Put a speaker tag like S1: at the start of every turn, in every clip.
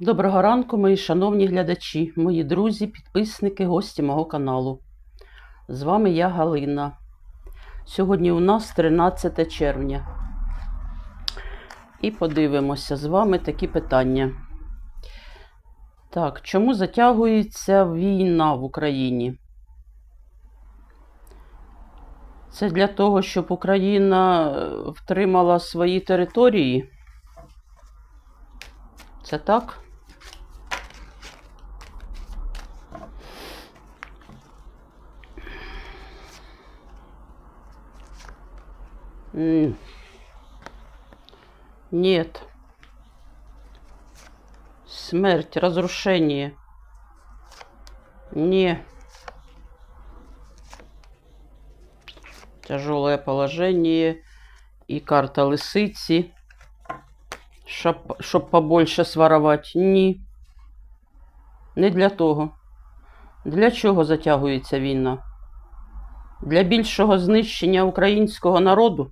S1: Доброго ранку, мої шановні глядачі, мої друзі, підписники, гості мого каналу. З вами я Галина. Сьогодні у нас 13 червня. І подивимося з вами такі питання. Так, чому затягується війна в Україні? Це для того, щоб Україна е, втримала свої території. Це так? Нет. Смерть, разрушение. Не. Тяжелое положение. И карта лисиці. Щоб, щоб побольше сварувати. Ні. Не для того. Для чого затягується війна? Для більшого знищення українського народу?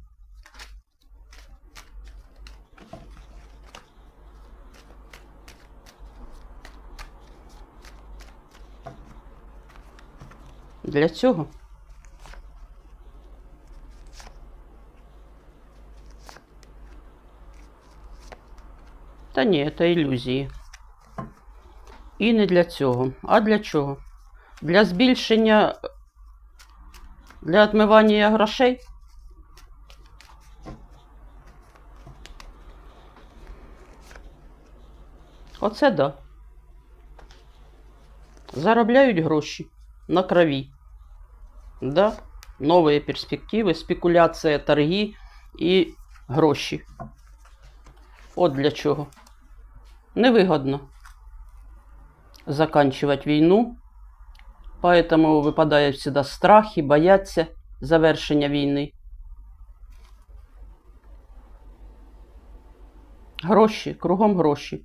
S1: Для цього? Та ні, це ілюзії. І не для цього. А для чого? Для збільшення, для відмивання грошей? Оце да. Заробляють гроші на крові. Да? Нові перспективи, спекуляція, торги і гроші. От для чого. Невыгодно заканчивать війну, поэтому випадає всегда страх і бояться завершення війни. Гроші, кругом гроші.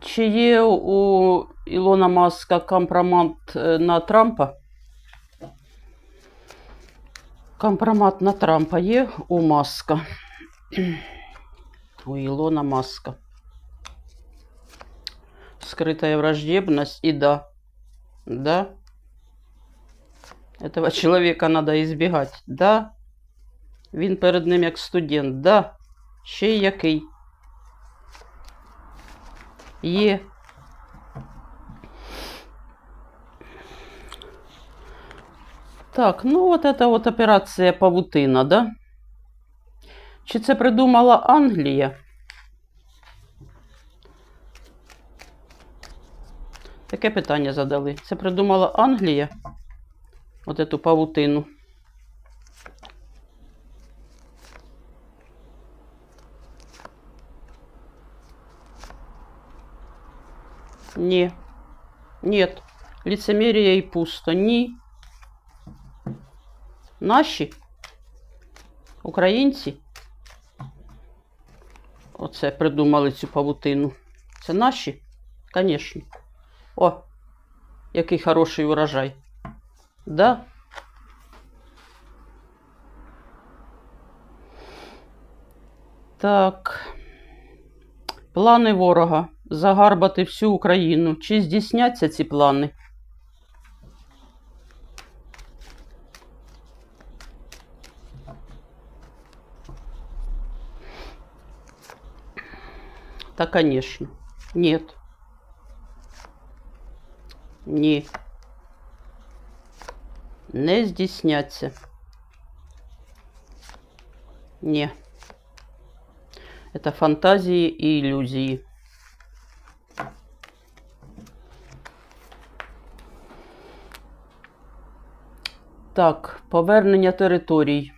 S1: Чи є у Ілона Маска компромат е, на Трампа? Компромат на Трампа є у Маска. У Илона Маска. Скрытая враждебность и да. Да. Этого человека надо избегать. Да. Він перед ним як студент. Да. Ще який. Є. Так, ну вот это вот операция павутина, да? Чи це придумала Англія? Таке питання задали. Це придумала Англія? От эту павутину. Ні. Нет. Лицемерие і пусто. Ні. Наші? Українці? Оце придумали цю павутину. Це наші? Звісно. О, який хороший урожай. Да? Так. Плани ворога. Загарбати всю Україну. Чи здійсняться ці плани? Да, конечно. Нет. Ні. Не здійсняться. Ні. Это фантазії і ілюзії. Так, повернення територій.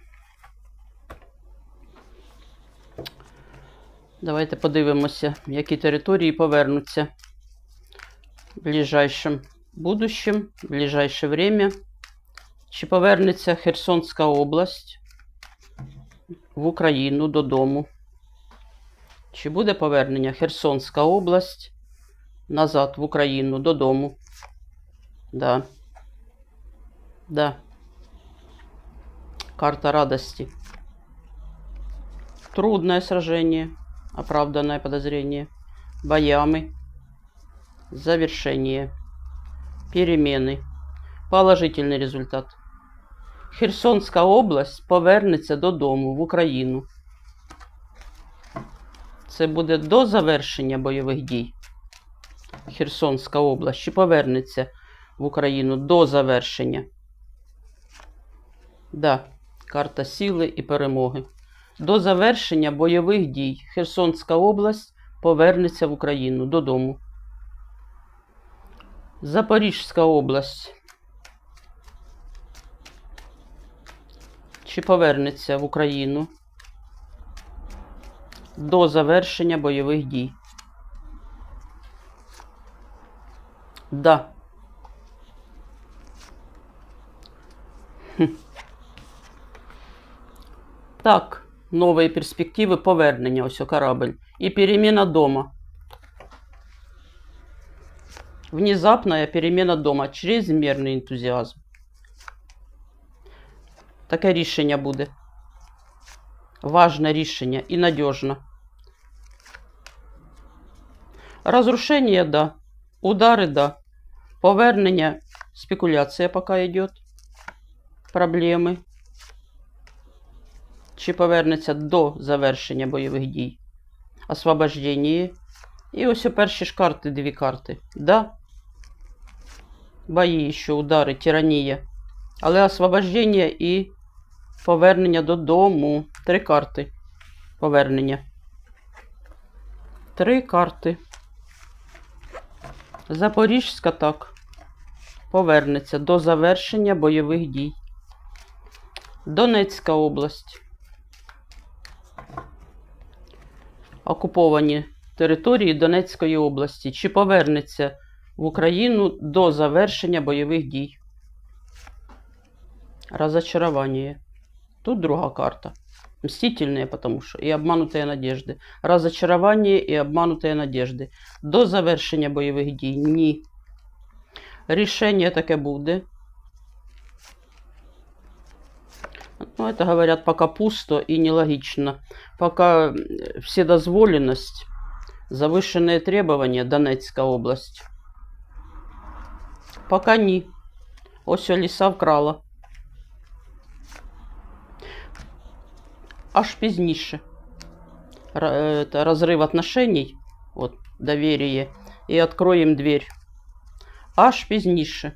S1: Давайте подивимося, які території повернуться в ближайшем будущем, в ближайше время. Чи повернеться Херсонська область в Україну додому? Чи буде повернення Херсонська область назад в Україну додому? Да. Да. Карта радости. Трудное сражение. оправданное подозрение, боями, завершение, перемены, положительний результат. Херсонська область повернеться додому в Україну. Це буде до завершення бойових дій. Херсонська область чи повернеться в Україну до завершення. Да, карта сили і перемоги. До завершення бойових дій Херсонська область повернеться в Україну додому. Запорізька область. Чи повернеться в Україну до завершення бойових дій? Да. Хм. Так, нові перспективи повернення, ось о, корабль. І переміна дома. Внезапная перемена дома, чрезмірний ентузіазм. Таке рішення буде. Важне рішення і надіжне. Разрушення, да. Удари, да. Повернення, спекуляція поки йде. Проблеми. Чи повернеться до завершення бойових дій. Освобождення. І ось у перші ж карти, дві карти. Да. Бої, ще удари, тиранія. Але освобождення і повернення додому. Три карти. Повернення. Три карти. Запорізька так. Повернеться до завершення бойових дій. Донецька область. Окуповані території Донецької області. Чи повернеться в Україну до завершення бойових дій? Разочарование. Тут другая карта. Мстительные, потому что и обманутые надежды. Разочарование и обманутые надежди. До завершення бойових дій. Ні. Рішення таке буде. Ну, это говорят пока пусто и нелогично. Пока вседозволенность, завышенные требования Донецкая область. Пока ні. Ось ліса вкрала. аж пізніше. Это разрыв отношений, вот, доверие, и откроем дверь. Аж пізніше.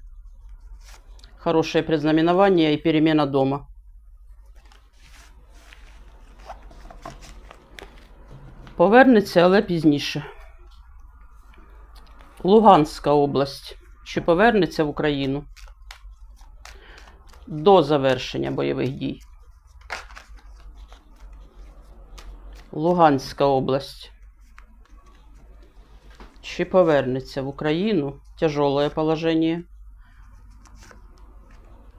S1: Хорошее предзнаменование и перемена дома. Повернеться, але пізніше. Луганська область. Чи повернеться в Україну до завершення бойових дій? Луганська область. Чи повернеться в Україну? Тяжелое положение.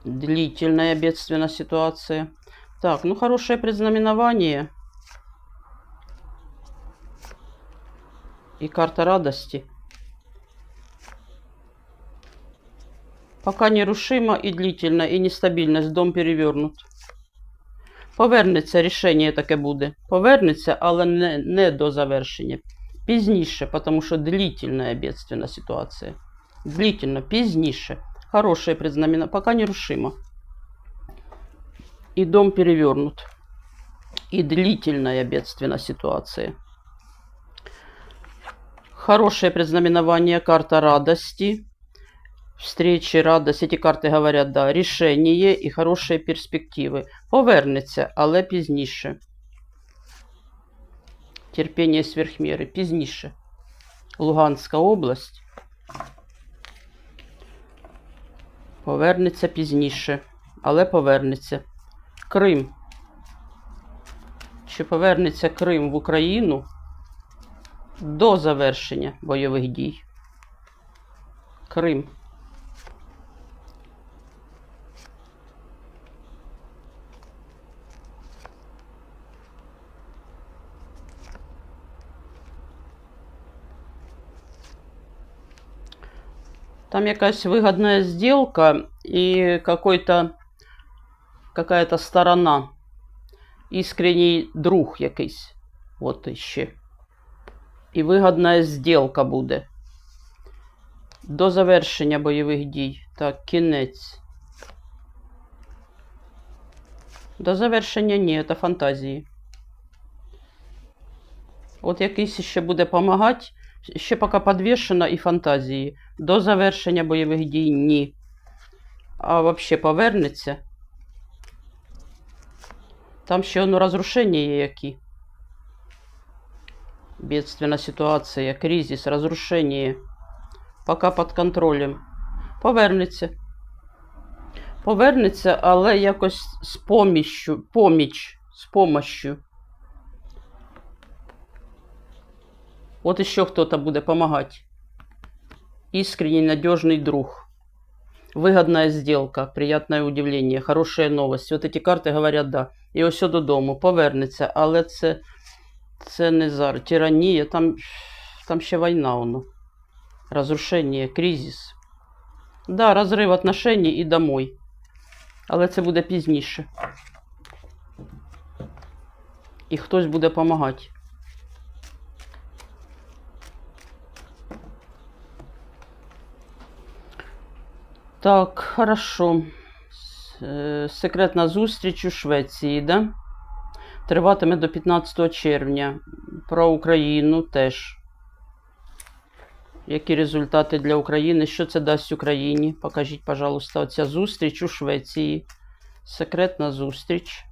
S1: Длительная бедственная ситуация. Так, ну хорошее предзнаменование. И карта радости. Пока нерушимо и длительно, и нестабильность. Дом перевернут. Повернеться рішення таке буде. Повернеться, але не не до завершення. Пізніше, тому що длительна бедственна ситуація. Длительно, пізніше. Хорошее предзнамена, пока нерушимо. И дом перевернут. И длительная бедственная ситуация. Хорошее предзнаменование, карта радости встречи, радость. Эти карти говорять, да, рішення і хороші перспективи. Повернеться, але пізніше. Терпіння сверхміри. Пізніше. Луганська область. Повернеться пізніше, але повернеться. Крим. Чи повернеться Крим в Україну до завершення бойових дій? Крим. Там якась выгодная сделка и какой-то какая-то сторона. Искренний друг якийсь. От іще. І вигідна зділка буде. До завершення бойових дій. Так, кінець. До завершення ні, це фантазії. От якийсь ще буде допомагати, ще поки підвішено і фантазії. До завершення бойових дій ні. А взагалі повернеться. Там ще воно розрушення є які. Бедственна ситуація, кризис, розрушення. Поки під контролем. Повернеться. Повернеться, але якось з поміччю, поміч, з помощью. Вот еще кто-то будет помогать. Искренний, надежный друг. Выгодная сделка, приятное удивление, хорошая новость. Вот эти карти говорять да. І ось додому повернеться, але це, це не зараз. Тиранія, там, там ще війна воно. Розрушення, кризис. Да, розрив отношений і домой. Але це буде пізніше. І хтось буде допомагати. Так, хорошо. Е, Секретна зустріч у Швеції, да? Триватиме до 15 червня. Про Україну теж. Які результати для України? Що це дасть Україні? Покажіть, пожалуйста, оця зустріч у Швеції. Секретна зустріч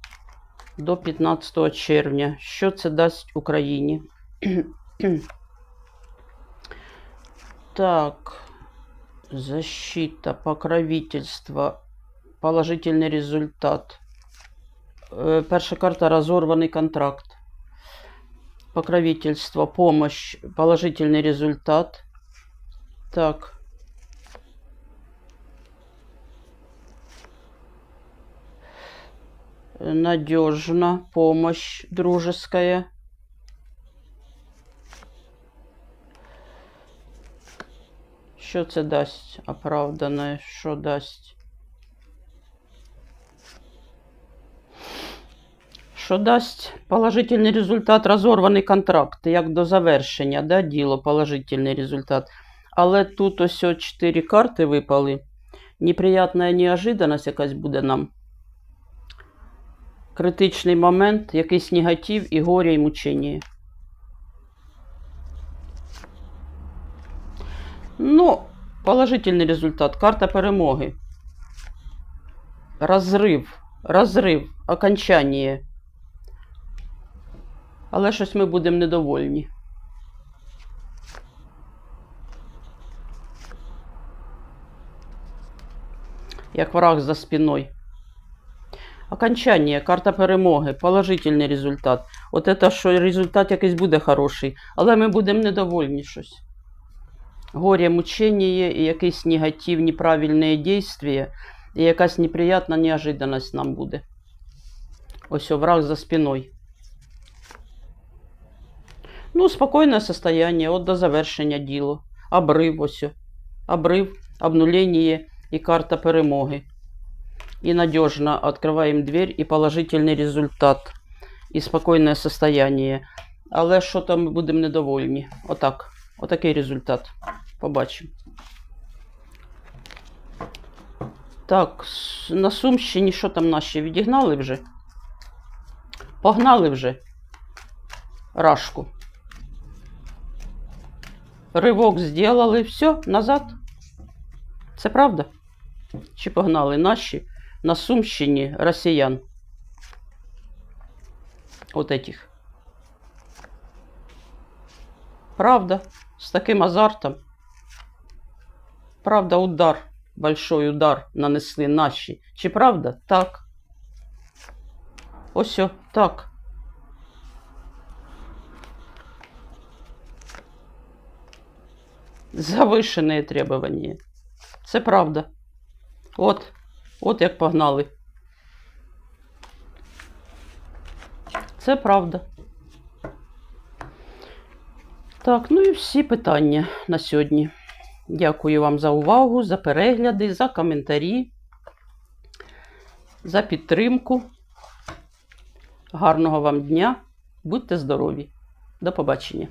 S1: до 15 червня. Що це дасть Україні? так. Защита, покровительство, положительный результат. Э, Перша карта разорванный контракт. Покровительство, помощь, положительный результат. Так. Надежно, помощь дружеская. Що це дасть оправдане? Що дасть? Що дасть положительний результат, розорваний контракт, як до завершення, да, діло, положительний результат. Але тут ось 4 карти випали. Неприятна неожиданність якась буде нам. Критичний момент, якийсь негатив і горя і мучення. Ну, положительний результат. Карта перемоги. Розрив. Розрив. Окончання. Але щось ми будемо недовольні. Як враг за спиною. Окончання, карта перемоги, положительний результат. От це, що результат якийсь буде хороший, але ми будемо недовольні щось. Горе, мучення і якийсь негатив, неправильне дійство, і якась неприятна неожиданність нам буде. Ось враг за спиною. Ну, спокійне состояние, от до завершення діло. Обрив ось. Обрив, обнулення і карта перемоги. И надежно открываем дверь и положительный результат. І спокійне состояние. Але що там будемо недовольні. Отак. Отакий результат. Побачимо. Так, на Сумщині що там наші відігнали вже? Погнали вже. Рашку. Ривок зробили, все, назад. Це правда? Чи погнали наші на Сумщині росіян? От этих. Правда, с таким азартом. Правда, удар, большой удар нанесли наші. Чи правда? Так. Ось так. Завишене требування. Це правда. От, от як погнали. Це правда. Так, ну і всі питання на сьогодні. Дякую вам за увагу, за перегляди, за коментарі, за підтримку. Гарного вам дня. Будьте здорові. До побачення.